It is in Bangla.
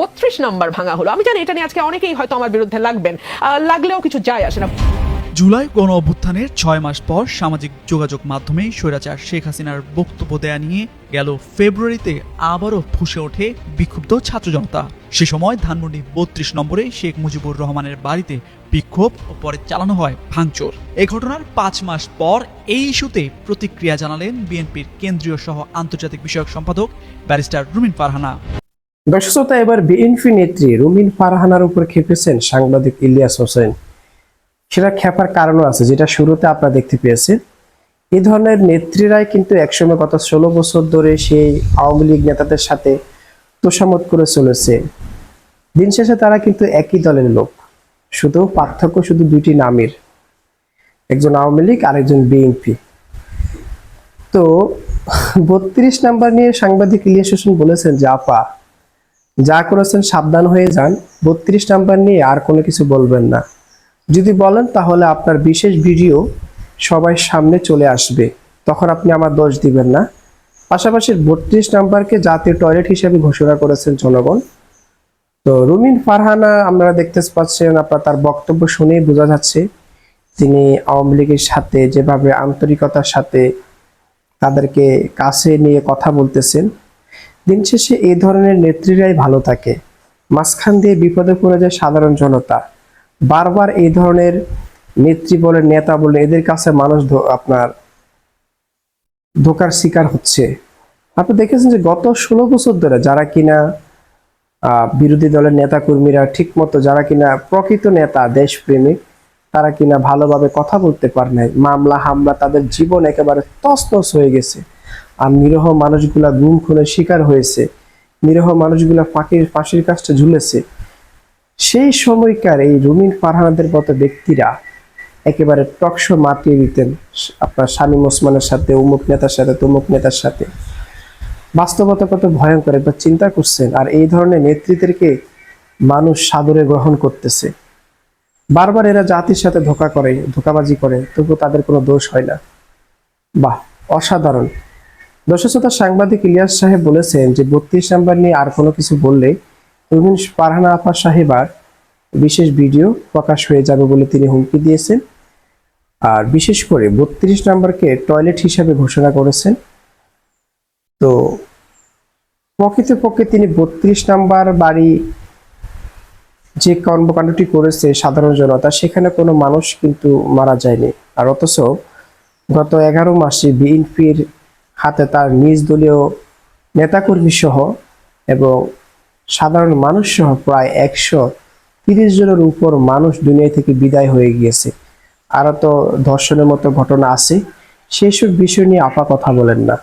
বত্রিশ নাম্বার ভাঙা হলো। আমি জানি এটা নিয়ে আজকে অনেকেই হয়তো আমার বিরুদ্ধে লাগবেন। লাগলেও কিছু যায় আসে না। জুলাই গণ অভ্যুত্থানের ছয় মাস পর সামাজিক যোগাযোগ মাধ্যমে স্বৈরাচার শেখ হাসিনার বক্তব্য দেয়া নিয়ে গেল ফেব্রুয়ারিতে আবারও ফুসে ওঠে বিক্ষুব্ধ ছাত্র জনতা। সে সময় ধানমন্ডি বত্রিশ নম্বরে শেখ মুজিবুর রহমানের বাড়িতে বিক্ষোভ ও পরে চালানো হয় ভাঙচুর। এ ঘটনার পাঁচ মাস পর এই ইস্যুতে প্রতিক্রিয়া জানালেন বিএনপির কেন্দ্রীয় সহ আন্তর্জাতিক বিষয়ক সম্পাদক ব্যারিস্টার রুমিন ফারহানা। দর্শকতা এবার বিএনপি নেত্রী রুমিন ফারহানার উপর খেপেছেন সাংবাদিক ইলিয়াস হোসেন। সেটা খেপার কারণও আছে, যেটা শুরুতে আপনারা দেখতে পেয়েছেন। এই ধরনের নেত্রীরাই কিন্তু একসময় গত ষোলো বছর ধরে সেই আওয়ামী লীগ নেতাদের সাথে তোষামত করে চলেছে। দিন শেষে তারা কিন্তু একই দলের লোক, শুধু পার্থক্য শুধু দুটি নামের। একজন আওয়ামী লীগ আর একজন বিএনপি। তো বত্রিশ নাম্বার নিয়ে সাংবাদিক ইলিয়াস হোসেন বলেছেন যে, আপা যা করেছেন সাবধান হয়ে যান। বত্রিশ নাম্বার নিয়ে আর কোনো কিছু বলবেন না। যদি বলেন তাহলে আপনার বিশেষ ভিডিও সবাই সামনে চলে আসবে। তখন আপনি আমার দোষ দিবেন না। পাশাপাশি বত্রিশ নাম্বারকে জাতীয় টয়লেট হিসেবে ঘোষণা করেছেন জনগণ। তো রুমিন ফারহানা আমরা দেখতে পাচ্ছেন, আপনার তার বক্তব্য শুনেই বোঝা যাচ্ছে তিনি আওয়ামী লীগের সাথে যেভাবে আন্তরিকতার সাথে তাদেরকে কাছে নিয়ে কথা বলতেছেন। দিন শেষে এই ধরনের নেত্রীরাই ভালো থাকে। মাঝখান দিয়ে বিপদে পড়ে যায় সাধারণ জনতা। বারবার এই ধরনের নেত্রী বলে, নেতা বলে এদের কাছে মানুষ আপনার ধোকার শিকার হচ্ছে। আপনি দেখেছেন যে গত ষোলো বছর ধরে যারা কিনা বিরোধী দলের নেতা কর্মীরা ঠিক মতো যারা কিনা প্রকৃত নেতা, দেশপ্রেমিক, তারা কিনা ভালোভাবে কথা বলতে পারে নাই। মামলা, হামলা, তাদের জীবন একেবারে তছনছ হয়ে গেছে। আর নিরহ মানুষগুলা গুম খুনের শিকার হয়েছে, নিরহ মানুষগুলা ফাঁকির ফাঁসির কাজটা ঝুলেছে। সেই সময়কার এই রুমিন ফারহানাদের মতো ব্যক্তিরা একেবারে টকশো মাতিয়ে দিতেন আপনার শামীম ওসমানের সাথে উমুক নেতার সাথে, তমুক নেতার সাথে। বাস্তবতা কত ভয়ঙ্কর, একবার চিন্তা করছেন, আর এই ধরনের নেতৃত্বেরকে মানুষ সাদরে গ্রহণ করতেছে। বারবার এরা জাতির সাথে ধোকা করে, ধোকাবাজি করে তবু তাদের কোনো দোষ হয় না। বাহ, অসাধারণ। দর্শকতা সাংবাদিক ইলিয়াস সাহেব বলেছেন যে বত্রিশ নাম্বার নিয়ে আর কোনো কিছু বললে রুমিন পারহানা আফা সাহেবার বিশেষ ভিডিও প্রকাশ হয়ে যাবে বলে তিনি হুমকি দিয়েছেন। আর বিশেষ করে বত্রিশ নাম্বারকে টয়লেট হিসাবে ঘোষণা করেছেন। তো প্রকৃতপক্ষে তিনি বত্রিশ নাম্বার বাড়ি যে কর্মকাণ্ডটি করেছে সাধারণ জনতা, সেখানে কোনো মানুষ কিন্তু মারা যায়নি। আর অথচ গত এগারো মাসে বিএনপির হাতে তার নিজ দলীয় নেতাকর্মী সহ এবং সাধারণ মানুষ সহ প্রায় একশো তিরিশ জনের উপর মানুষ দুনিয়া থেকে বিদায় হয়ে গিয়েছে। আরও তো ধর্ষণের মতো ঘটনা আছে। সেই সব বিষয় নিয়ে আপা কথা বলেন না।